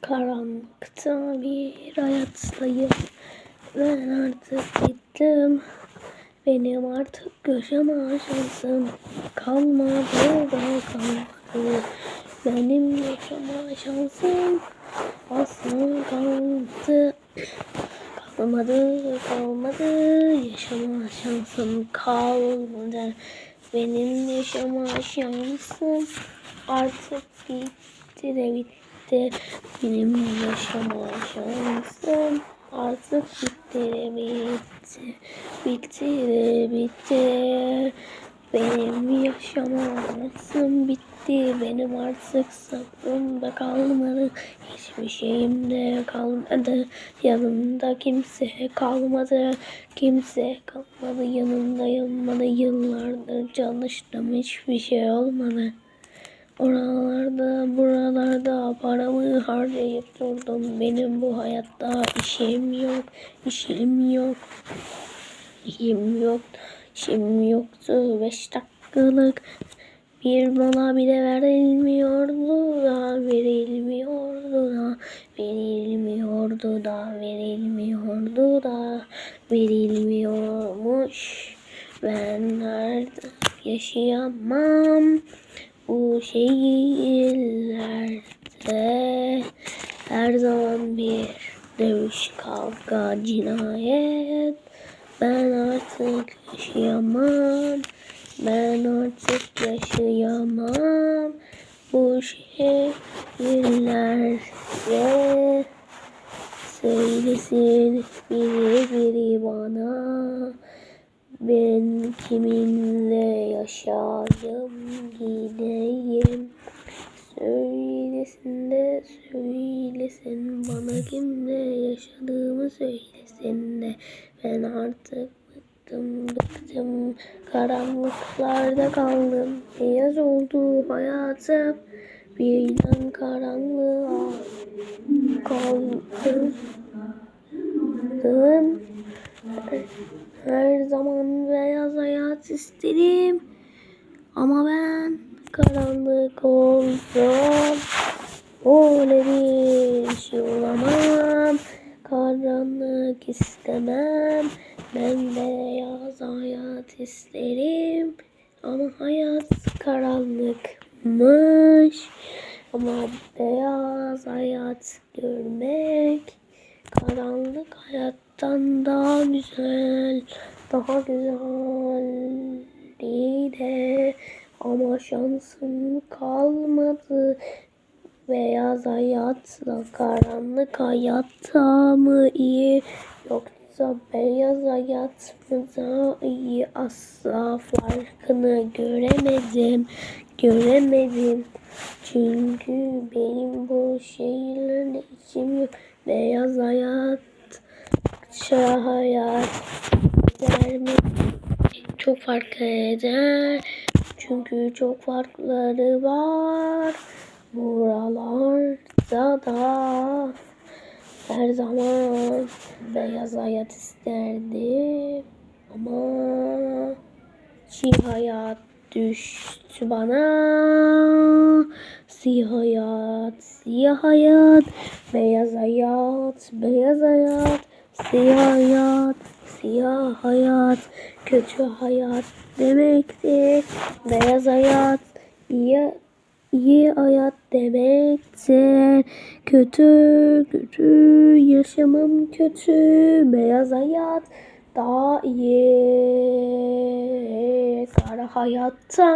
Karanlıkta bir hayattayım. Ben artık gittim. Benim artık yaşama şansım kalmadı da kalmadı. Benim yaşama şansım asla kalmadı. Kalmadı, kalmadı. Yaşama şansım kalmadı. Benim yaşama şansım artık bitti de bitti. Benim yaşama şansım artık bitti bitti. Bitti bitti. Benim yaşama şansım bitti. Benim artık sabrım da kalmadı. Hiçbir şeyim de kalmadı. Yanımda kimse kalmadı. Kimse kalmadı. Yanımdayım bana yıllardır çalıştım. Hiçbir şey olmadı. Oralarda buralarda paramı harcayıp durdum. Benim bu hayatta işim yok. işim yok. İşim yok. İşim yoktu. Beş dakikalık bir mola bile verilmiyordu da verilmiyordu da verilmiyordu da verilmiyordu da verilmiyormuş. Ben nerede yaşayamam bu şehirlerde her zaman bir dövüş kavga cinayet. Ben artık yaşayamam ben artık yaşayamam. Bu şehirlerde söylesin biri biri bana ben kiminle yaşayayım gideyim. Söylesin de söylesin. Bana kimle yaşadığımı söylesin de. Ben artık bıktım bıktım. Karanlıklarda kaldım. Beyaz oldu hayatım. Birden karanlığa kaldım her zaman beyaz hayat isterim. Ama ben karanlık oldum. Öyle bir şey olamam. Karanlık istemem. Ben beyaz hayat isterim. Ama hayat karanlıkmış. Ama beyaz hayat görmek karanlık hayattan daha güzel, daha güzel de ama şansım kalmadı. Beyaz hayatla karanlık hayatta mı iyi yoksa beyaz hayat mı daha iyi? Asla farkını göremedim göremedim. Çünkü benim bu şehirlerde içim yok beyaz hayat şah hayat. Gider mi çok fark eder. Çünkü çok farkları var. Buralarda da her zaman beyaz hayat isterdim. Ama çiğ hayat düştü bana. Siyah hayat siyah hayat. Beyaz hayat beyaz hayat. Siyah hayat siyah hayat. Kötü hayat demektir. Beyaz hayat iyi iyi hayat demektir. Kötü kötü yaşamım kötü. Beyaz hayat daha iyi. Kara hayatta